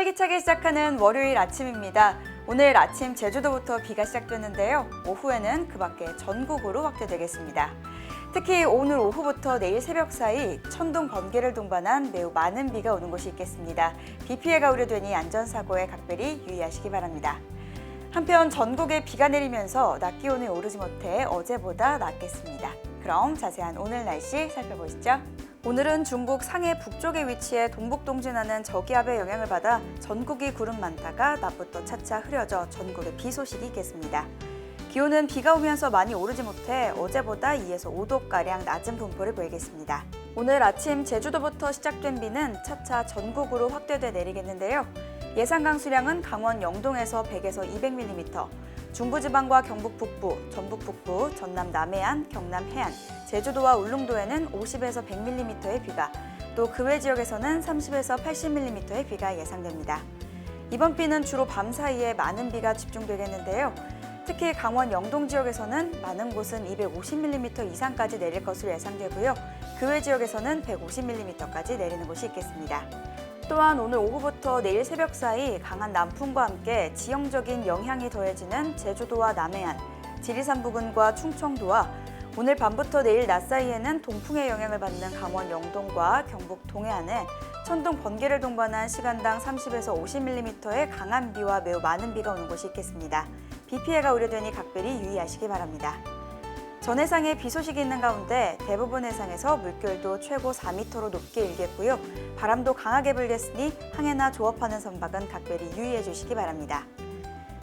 활기차게 시작하는 월요일 아침입니다. 오늘 아침 제주도부터 비가 시작됐는데요. 오후에는 그 밖에 전국으로 확대되겠습니다. 특히 오늘 오후부터 내일 새벽 사이 천둥 번개를 동반한 매우 많은 비가 오는 곳이 있겠습니다. 비 피해가 우려되니 안전사고에 각별히 유의하시기 바랍니다. 한편 전국에 비가 내리면서 낮 기온이 오르지 못해 어제보다 낮겠습니다. 그럼 자세한 오늘 날씨 살펴보시죠. 오늘은 중국 상해 북쪽에 위치해 동북동진하는 저기압의 영향을 받아 전국이 구름 많다가 낮부터 차차 흐려져 전국에 비 소식이 있겠습니다. 기온은 비가 오면서 많이 오르지 못해 어제보다 2에서 5도가량 낮은 분포를 보이겠습니다. 오늘 아침 제주도부터 시작된 비는 차차 전국으로 확대돼 내리겠는데요. 예상 강수량은 강원 영동에서 100에서 200mm, 중부지방과 경북 북부, 전북 북부, 전남 남해안, 경남 해안, 제주도와 울릉도에는 50에서 100mm의 비가, 또 그 외 지역에서는 30에서 80mm의 비가 예상됩니다. 이번 비는 주로 밤 사이에 많은 비가 집중되겠는데요. 특히 강원 영동 지역에서는 많은 곳은 250mm 이상까지 내릴 것으로 예상되고요. 그 외 지역에서는 150mm까지 내리는 곳이 있겠습니다. 또한 오늘 오후부터 내일 새벽 사이 강한 남풍과 함께 지형적인 영향이 더해지는 제주도와 남해안, 지리산 부근과 충청도와 오늘 밤부터 내일 낮 사이에는 동풍의 영향을 받는 강원 영동과 경북 동해안에 천둥 번개를 동반한 시간당 30에서 50mm의 강한 비와 매우 많은 비가 오는 곳이 있겠습니다. 비 피해가 우려되니 각별히 유의하시기 바랍니다. 전 해상에 비 소식이 있는 가운데 대부분 해상에서 물결도 최고 4m로 높게 일겠고요. 바람도 강하게 불겠으니 항해나 조업하는 선박은 각별히 유의해 주시기 바랍니다.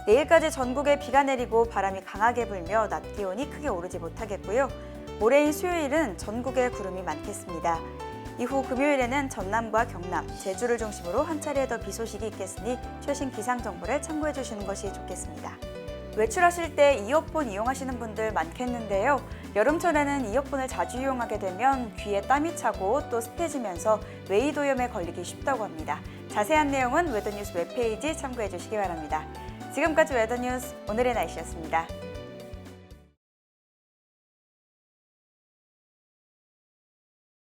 내일까지 전국에 비가 내리고 바람이 강하게 불며 낮 기온이 크게 오르지 못하겠고요. 모레인 수요일은 전국에 구름이 많겠습니다. 이후 금요일에는 전남과 경남, 제주를 중심으로 한 차례 더 비 소식이 있겠으니 최신 기상 정보를 참고해 주시는 것이 좋겠습니다. 외출하실 때 이어폰 이용하시는 분들 많겠는데요. 여름철에는 이어폰을 자주 이용하게 되면 귀에 땀이 차고 또 습해지면서 웨이도염에 걸리기 쉽다고 합니다. 자세한 내용은 웨더뉴스 웹페이지 참고해 주시기 바랍니다. 지금까지 웨더뉴스 오늘의 날씨였습니다.